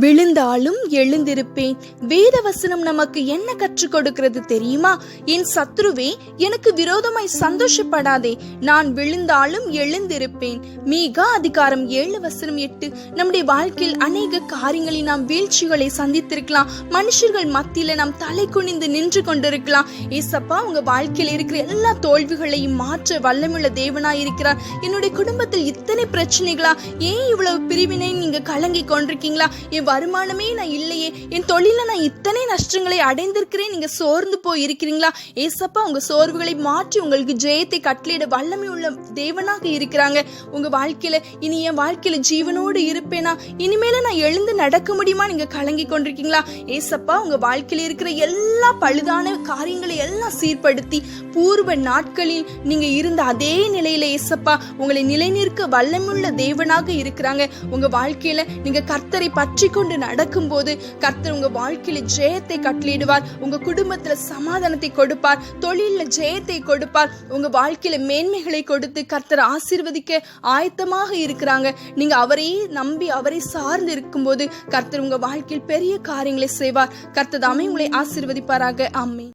விழுந்தாலும் எழுந்திருப்பேன். வேத வசனம் நமக்கு என்ன கற்றுக் கொடுக்கிறது தெரியுமா? என் சத்ருவே எனக்கு விரோதமாய் சந்தோஷப்படாதே. நான் விழுந்தாலும் எழுந்திருப்பேன். மீகா அதிகாரம் ஏழு வசனம் எட்டு. நம்முடைய வாழ்க்கையில் அநேக காரியங்களில் நாம் வீழ்ச்சிகளை சந்தித்திருக்கலாம். மனுஷர்கள் மத்தியில நாம் தலை குனிந்து நின்று கொண்டிருக்கலாம். ஏசப்பா உங்க வாழ்க்கையில் இருக்கிற எல்லா தோல்விகளையும் மாற்ற வல்லமுள்ள தேவனாய் இருக்கிறார். என்னுடைய குடும்பத்தில் இத்தனை பிரச்சனைகளா? ஏன் இவ்வளவு பிரிவினை நீங்க கலங்கி கொண்டிருக்கீங்களா? என் வருமானமே நான் இல்லையே. என் தொழில நான் இத்தனை நஷ்டங்களை அடைந்திருக்கிறேன். நீங்க சோர்ந்து போய் இருக்கிறீங்களா ஏசப்பா உங்க சோர்வுகளை மாற்றி உங்களுக்கு ஜெயத்தை கட்டளையிட வல்லமை உள்ள தேவனாக இருக்கிறாங்க. உங்க வாழ்க்கையில இனி என் வாழ்க்கையில ஜீவனோடு இருப்பேனா? இனிமேல நான் எழுந்து நடக்க முடியுமா? நீங்க கலங்கி கொண்டிருக்கீங்களா? ஏசப்பா உங்க வாழ்க்கையில இருக்கிற எல்லா பழுதான காரியங்களை எல்லாம் சீர்படுத்தி பூர்வ நாட்களில் நீங்க இருந்த அதே நிலையில ஏசப்பா உங்களை நிலைநிற்க வல்லமுள்ள தேவனாக இருக்கிறாங்க. உங்க வாழ்க்கையில நீங்க கர்த்தரை பற்றி கொண்டு நடக்கும்போது கர்த்தர் உங்க வாழ்க்கையில ஜெயத்தை கட்டளிடுவார் உங்க குடும்பத்துல சமாதானத்தை கொடுப்பார். தொழில ஜெயத்தை கொடுப்பார். உங்க வாழ்க்கையில மேன்மைகளை கொடுத்து கர்த்தர் ஆசீர்வதிக்க ஆயத்தமாக இருக்கிறாங்க. நீங்க அவரையே நம்பி அவரை சார்ந்து இருக்கும்போது கர்த்தர் உங்க வாழ்க்கையில் பெரிய காரியங்களை செய்வார். கர்த்தர் தாமே உங்களை ஆசீர்வதிப்பாராக. அம்மே